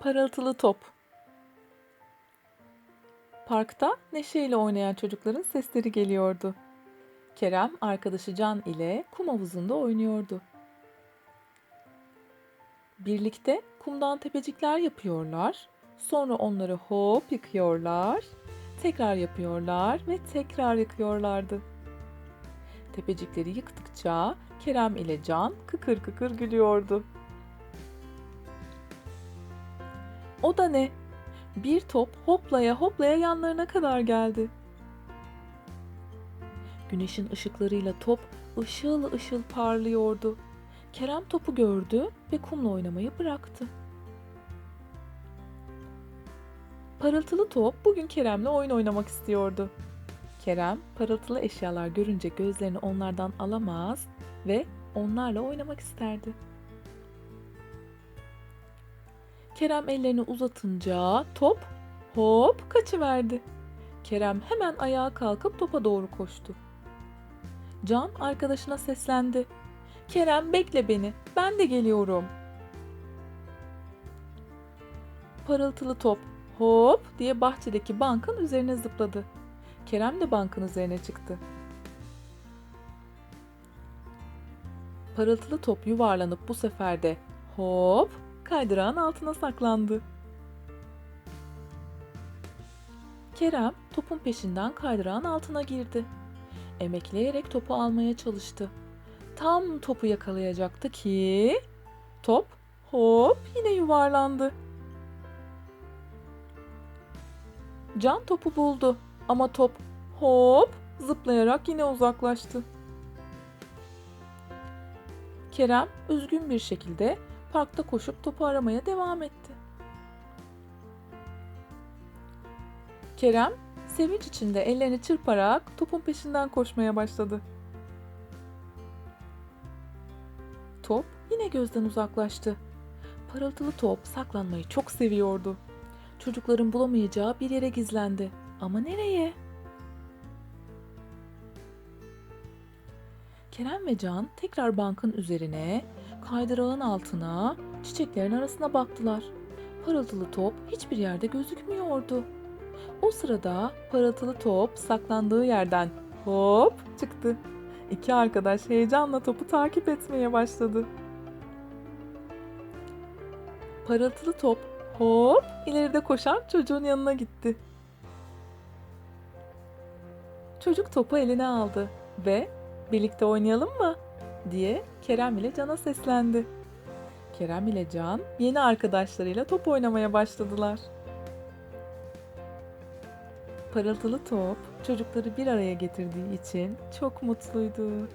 Parıltılı top. Parkta neşeyle oynayan çocukların sesleri geliyordu. Kerem arkadaşı Can ile kum havuzunda oynuyordu. Birlikte kumdan tepecikler yapıyorlar. Sonra onları hop yıkıyorlar. Tekrar yapıyorlar ve tekrar yıkıyorlardı. Tepecikleri yıktıkça Kerem ile Can kıkır kıkır gülüyordu. O da ne? Bir top hoplaya hoplaya yanlarına kadar geldi. Güneşin ışıklarıyla top ışıl ışıl parlıyordu. Kerem topu gördü ve kumla oynamayı bıraktı. Parıltılı top bugün Kerem'le oyun oynamak istiyordu. Kerem parıltılı eşyalar görünce gözlerini onlardan alamaz ve onlarla oynamak isterdi. Kerem ellerini uzatınca top hop kaçıverdi. Kerem hemen ayağa kalkıp topa doğru koştu. Can arkadaşına seslendi. Kerem bekle beni, ben de geliyorum. Parıltılı top hop diye bahçedeki bankın üzerine zıpladı. Kerem de bankın üzerine çıktı. Parıltılı top yuvarlanıp bu sefer de hop kaydırağın altına saklandı. Kerem topun peşinden kaydırağın altına girdi. Emekleyerek topu almaya çalıştı. Tam topu yakalayacaktı ki top hop yine yuvarlandı. Can topu buldu ama top hop zıplayarak yine uzaklaştı. Kerem üzgün bir şekilde parkta koşup topu aramaya devam etti. Kerem sevinç içinde ellerini çırparak topun peşinden koşmaya başladı. Top yine gözden uzaklaştı. Parıltılı top saklanmayı çok seviyordu. Çocukların bulamayacağı bir yere gizlendi. Ama nereye? Kerem ve Can tekrar bankın üzerine, kaydırağın altına, çiçeklerin arasına baktılar. Parıltılı top hiçbir yerde gözükmüyordu. O sırada parıltılı top saklandığı yerden hop çıktı. İki arkadaş heyecanla topu takip etmeye başladı. Parıltılı top hop ileride koşan çocuğun yanına gitti. Çocuk topu eline aldı ve birlikte oynayalım mı diye Kerem ile Can'a seslendi. Kerem ile Can yeni arkadaşlarıyla top oynamaya başladılar. Parıltılı top çocukları bir araya getirdiği için çok mutluydu.